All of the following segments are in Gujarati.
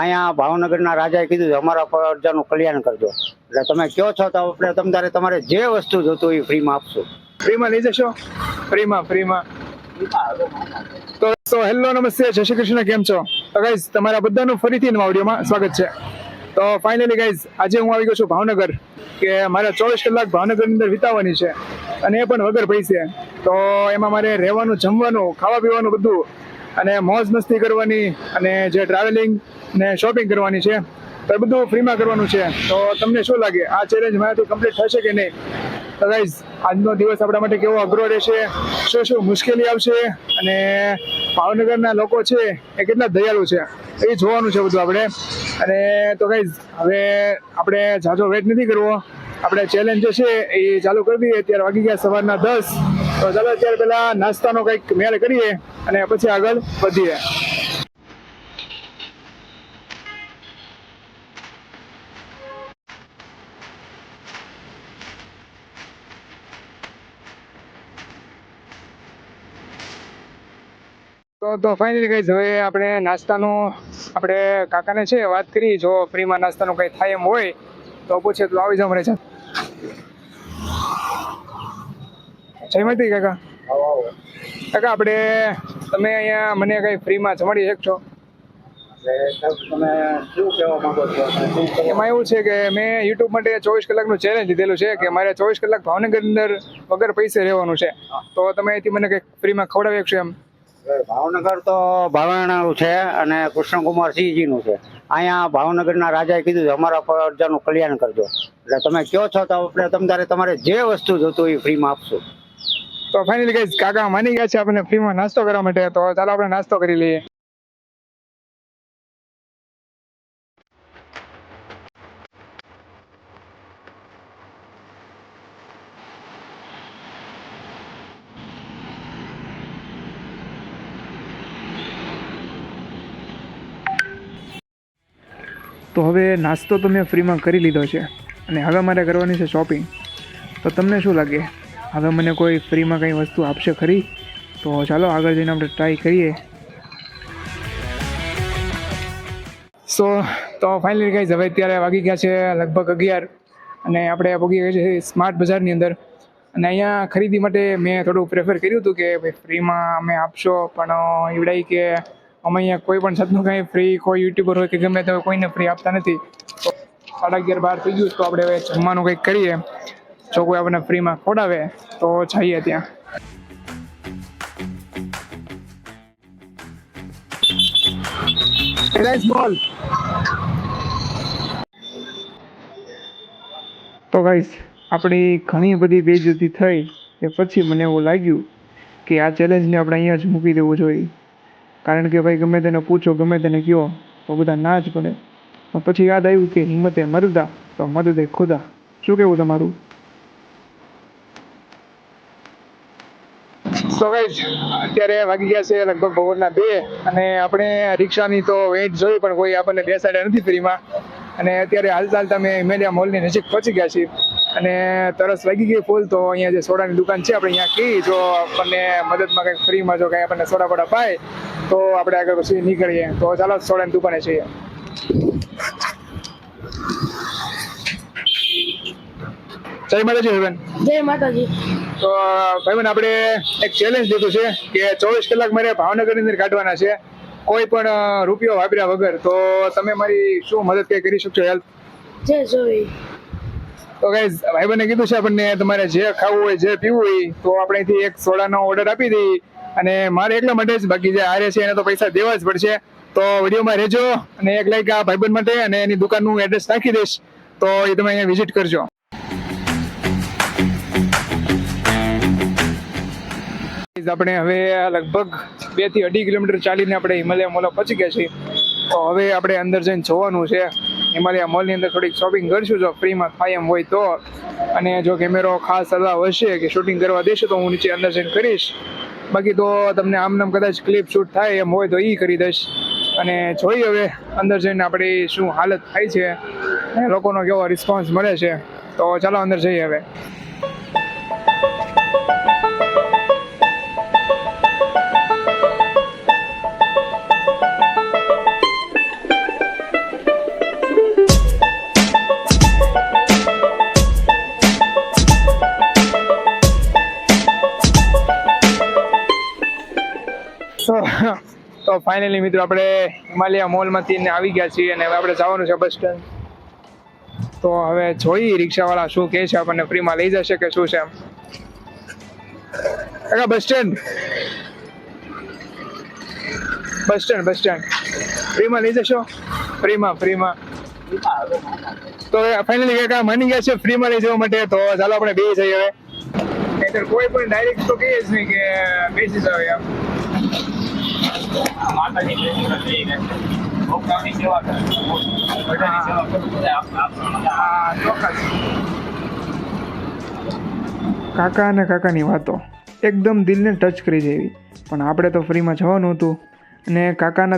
અહીંયા ભાવનગરના રાજાએ કીધું અમારા પ્રજાનું કલ્યાણ કરજો. એટલે તમે કયો છો તો આપણે તમારે તમારે જે વસ્તુ જોતું એ ફ્રીમાં આપશું. ફ્રીમાં લઈ જશો? ફ્રીમાં ફ્રીમાં તો તો હેલો નમસ્તે, જય શ્રી કૃષ્ણ, કેમ છો? તો ગાઈઝ તમારા બધાનું ફરીથી નવા ઓડિયોમાં સ્વાગત છે. તો ફાઇનલી ગાઈઝ આજે હું આવી ગયો છું ભાવનગર, કે મારે ચોવીસ કલાક ભાવનગરની અંદર વિતાવવાની છે. અને એ પણ વગર પૈસે. તો એમાં મારે રહેવાનું, જમવાનું ખાવા પીવાનું બધું અને મોજ મસ્તી કરવાની અને જે ટ્રાવેલિંગ ને શોપિંગ કરવાની છે. તો એ બધું ફ્રીમાં કરવાનું છે. તો તમને શું લાગે? આ ચેલેન્જ મારાથી કમ્પ્લીટ થશે કે નહીં? તો ગાઈઝ આજનો દિવસ આપણા માટે કેવો અઘરો રહેશે? શું શું મુશ્કેલી આવશે? અને ભાવનગરના લોકો છે એ કેટલા દયાળુ છે? એ જોવાનું છે બધું આપણે. અને તો ગાઈઝ હવે આપણે જાજો વેટ નથી કરવો. આપણે ચેલેન્જ છે એ ચાલુ કરી દઈએ. અત્યારે વાગી ગયા સવારના દસ. તો ચાલો અત્યારે પહેલાં નાસ્તાનો કંઈક મેળ કરીએ અને પછી આગળ વધીએ. તો તો ફાઇનલી ગઈ હવે આપણે નાસ્તાનું, આપણે કાકાને છે વાત કરી, જો ફ્રીમાં નાસ્તાનું કંઈ થાય એમ હોય, તો પૂછે તો આવી જાવ મને છે જયમતી કાકા. કાકા, આપણે, તમે અહીંયા મને કંઈ ફ્રીમાં જમાડી શકશો? એમાં એવું છે કે મેં યુટ્યુબ માટે ચોવીસ કલાકનું ચેલેન્જ લીધેલું છે કે મારે ચોવીસ કલાક ભાવનગર અંદર વગર પૈસે રહેવાનું છે. તો તમે અહીંથી મને કંઈક ફ્રીમાં ખવડાવી શકશો એમ? ભાવનગર તો ભાવનાનું છે અને કૃષ્ણકુમાર સિંહજીનું છે. અહીંયા ભાવનગરના રાજાએ કીધું છે, અમારા પ્રજાનું કલ્યાણ કરજો. એટલે તમે કયો છો તો આપણે તમારે તમારે જે વસ્તુ જોતું એ ફ્રીમાં આપશું. તો ફાઇનલી કઈ કાકા માની ગયા છે આપણને ફ્રીમાં નાસ્તો કરવા માટે. તો ચાલો આપણે નાસ્તો કરી લઈએ. તો હવે નાસ્તો તો મેં ફ્રીમાં કરી લીધો છે અને હવે મારે કરવાની છે શોપિંગ તો તમને શું લાગે? હવે મને કોઈ ફ્રીમાં કંઈ વસ્તુ આપશે ખરી? તો ચાલો આગળ જઈને આપણે ટ્રાય કરીએ. સો તો ફાઇનલી ગાઈઝ હવે અત્યારે વાગી ગયા છે લગભગ અગિયાર અને આપણે પહોંચી ગયા છે સ્માર્ટ બજારની અંદર. અને અહીંયા ખરીદી માટે મેં થોડું પ્રેફર કર્યું હતું કે ભાઈ ફ્રીમાં અમે આપશો, પણ એવડાય કે અમે અહીંયા કોઈ પણ જાતનું કંઈ ફ્રી કોઈ યુટ્યુબર હોય કે ગમે તે કોઈને ફ્રી આપતા નથી. સાડા અગિયાર બાર થઈ ગયું તો આપણે હવે જમવાનું કંઈક કરીએ. જો કોઈ આપણને ફ્રીમાં ખોડાવે તો જઈએ ત્યાં. મોલ તો ગાઈસ આપણી ઘણી બધી બેજતી થઈ, એ પછી મને એવું લાગ્યું કે આ ચેલેન્જને આપણે અહીંયા જ મૂકી દેવું જોઈએ. કારણ કે ભાઈ ગમે તેને પૂછો, ગમે તેને કહો, તો બધા ના જ પડે પણ પછી યાદ આવ્યું કે હિંમતે મરદા તો મદદે ખુદા. શું કહેવું તમારું? અત્યારે વાગી ગયા છે લગભગ બપોરના બે, અને આપણે રિક્ષાની તો વેઇટ જોઈ, પણ કોઈ આપણને બેસાડ્યા નથી ફ્રીમાં. અને અત્યારે હાલતા હાલતા અમે મેલિયા મોલની નજીક પહોંચી ગયા છીએ. અને તરસ લાગી ગઈ ફૂલ તો અહીંયા જે સોડાની દુકાન છે આપણે અહીંયા કહી જો આપણને મદદમાં કંઈક ફ્રીમાં જો કંઈ આપણને સોડા બોડા પાય તો આપણે આગળ પછી નીકળીએ. તો ચાલો સોડાની દુકાને છીએ જય માતાજી હરબેન જય માતાજી. તો ભાઈબંધ આપણે એક ચેલેન્જ દીધું છે કે ચોવીસ કલાક મારે ભાવનગરની અંદર કાઢવાના છે. કોઈ પણ રૂપિયો વાપર્યા વગર તો તમે મારી શું મદદ કઈ કરી શકશો હેલ્પ? જય જોઈ તો ગાઈઝ ભાઈબંધને કીધું છે આપણને તમારે જે ખાવું હોય, જે પીવું હોય, તો આપણે અહીંથી એક સોડાનો ઓર્ડર આપી દઈએ અને મારે એટલા માટે જ બાકી જે આરે છે એને તો પૈસા દેવા જ પડશે. તો વિડીયોમાં રહેજો અને એક લાઈક આ ભાઈબંધ માટે અને એની દુકાનનું એડ્રેસ નાખી દઈશ. તો એ તમે અહીંયા વિઝિટ કરજો. આપણે હવે લગભગ બેથી અઢી કિલોમીટર ચાલીને આપણે હિમાલય મોલા પહોંચી ગયા છીએ. તો હવે આપણે અંદર જઈને જોવાનું છે. હિમાલય મોલની અંદર થોડીક શોપિંગ કરશું. જો ફ્રીમાં થાય એમ હોય તો. અને જો કેમેરો ખાસ અલાવ હશે કે શૂટિંગ કરવા દેશે તો હું નીચે અંદર જઈને કરીશ. બાકી તો તમને આમ નામ કદાચ ક્લિપ શૂટ થાય એમ હોય તો એ કરી દઈશ. અને જોઈ હવે અંદર જઈને આપણી શું હાલત થાય છે. અને લોકોનો કેવો રિસ્પોન્સ મળે છે. તો ચાલો અંદર જઈએ હવે. ફાઇનલી મિત્રો આપણે હિમાલયા મોલમાંથી આવી ગયા છીએ અને હવે આપણે જવાનું છે બસ સ્ટેન્ડ તો હવે જોઈ રિક્ષાવાળા શું કહે છે, આપણને ફ્રીમાં લઈ જશે કે શું છે કાકા bus stand bus stand bus stand ફ્રીમાં લઈ જશો? ફ્રીમાં ફ્રીમાં તો ફાઇનલી કાકા માની ગયા છે ફ્રીમાં લઈ જવા માટે, તો ચાલો આપણે બે જઈએ હવે. કોઈ પણ ડાયરેક્ટ તો કહીએ જ નહીં કે બેસી જાવ એમ. કાકા અને કાકાની વાતો. એકદમ દિલને ટચ કરી જેવી પણ આપણે તો ફ્રીમાં જવાનું હતું. અને કાકાના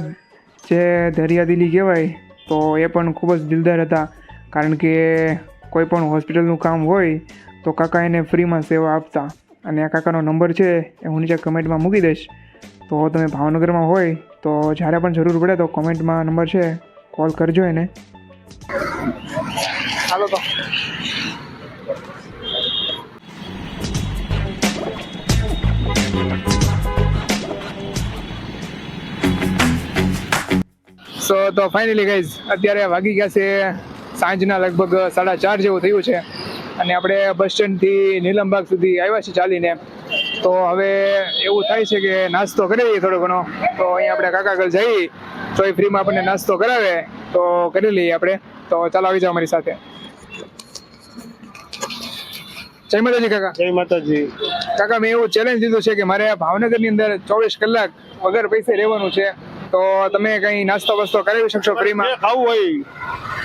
જે દરિયાદિલી કહેવાય, તો એ પણ ખૂબ જ દિલદાર હતા. કારણ કે કોઈ પણ હોસ્પિટલનું કામ હોય, તો કાકા એને ફ્રીમાં સેવા આપતા. અને આ કાકાનો નંબર છે, એ હું નીચે કમેન્ટમાં મૂકી દઈશ. તો તમે ભાવનગરમાં હોય તો જ્યારે પણ જરૂર પડે તો કોમેન્ટમાં નંબર છે, કોલ કરજો એને. હાલો તો. સો તો ફાઇનલી ગાઈઝ અત્યારે વાગી ગયા છે સાંજના લગભગ સાડા ચાર જેવું થયું છે. અને આપણે બસ સ્ટેન્ડથી નીલમબાગ સુધી આવ્યા છીએ ચાલીને. તો હવે એવું થાય છે કે નાસ્તો કરી લઈએ થોડો ઘણો. તો અહીંયા આપણે કાકા ઘર તો એ ફ્રીમાં આપણને નાસ્તો કરાવે તો કરી લઈએ આપણે. તો ચાલો આવી જાઓ અમારી સાથે. જય માતાજી કાકા. જય માતાજી. કાકા મેં એવું ચેલેન્જ દીધું છે કે મારે ભાવનગરની અંદર ચોવીસ કલાક વગર પૈસે રહેવાનું છે. તો તમે કઈ નાસ્તો બસ્તો કરાવી શકશો ફ્રીમાં? ખાવું હોય.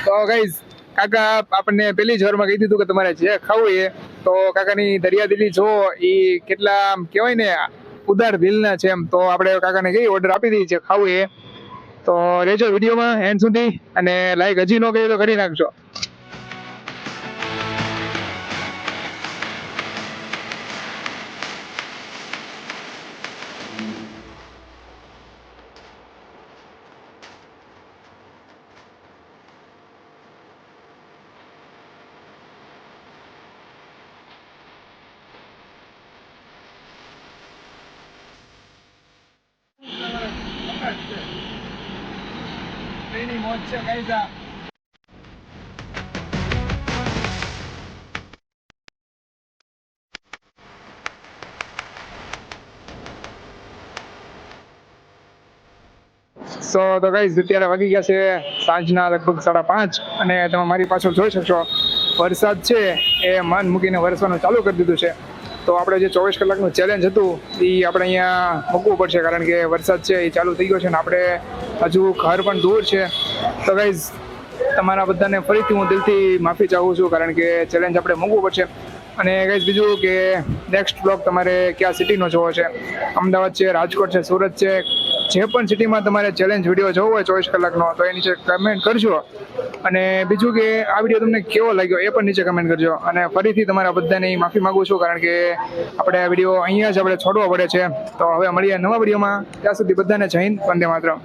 તો ગાઈઝ કાકા આપણને પેલી જ વારમાં કહી દીધું કે તમારે જે ખાવું એ. તો કાકાની દરિયાદિલી જો એ કેટલા, આમ કહેવાય ને, ઉદાર દિલના છે એમ. તો આપણે કાકાને કઈ ઓર્ડર આપી દઈએ છે ખાવું એ. તો રહેજો વિડીયોમાં, એન્ડ સુધી. અને લાઈક હજી ન કરી તો કરી નાખજો. મોજ છે સો તો ગાઈઝ, અત્યારે વાગી ગયા છે સાંજના લગભગ સાડા પાંચ અને તમે મારી પાછળ જોઈ શકશો, વરસાદ છે એ માન મૂકીને વરસવાનું ચાલુ કરી દીધું છે. તો આપણે જે ચોવીસ કલાકનું ચેલેન્જ હતું એ આપણે અહીંયા મૂકવું પડશે કારણ કે વરસાદ છે એ ચાલુ થઈ ગયો છે ને આપણે હજુ ઘર પણ દૂર છે. તો ગાઈઝ તમારા બધાને ફરીથી હું દિલથી માફી ચાહું છું કારણ કે ચેલેન્જ આપણે મૂકવું પડશે. અને ગાઈઝ બીજું કે નેક્સ્ટ બ્લોગ તમારે કયા સિટીનો જોવો છે? અમદાવાદ છે, રાજકોટ છે, સુરત છે, જે પણ સિટીમાં તમારે ચેલેન્જ વીડિયો જોવો હોય ચોવીસ કલાકનો, તો એ નીચે કમેન્ટ કરજો. અને બીજું કે આ વીડિયો તમને કેવો લાગ્યો એ પણ નીચે કમેન્ટ કરજો. અને ફરીથી તમારા બધાની માફી માગું છું કારણ કે આપણે આ વીડિયો અહીંયા જ આપણે છોડવો પડે છે. તો હવે મળીએ નવા વિડીયોમાં ત્યાં સુધી બધાને જય હિન્દ, વંદે માતરમ.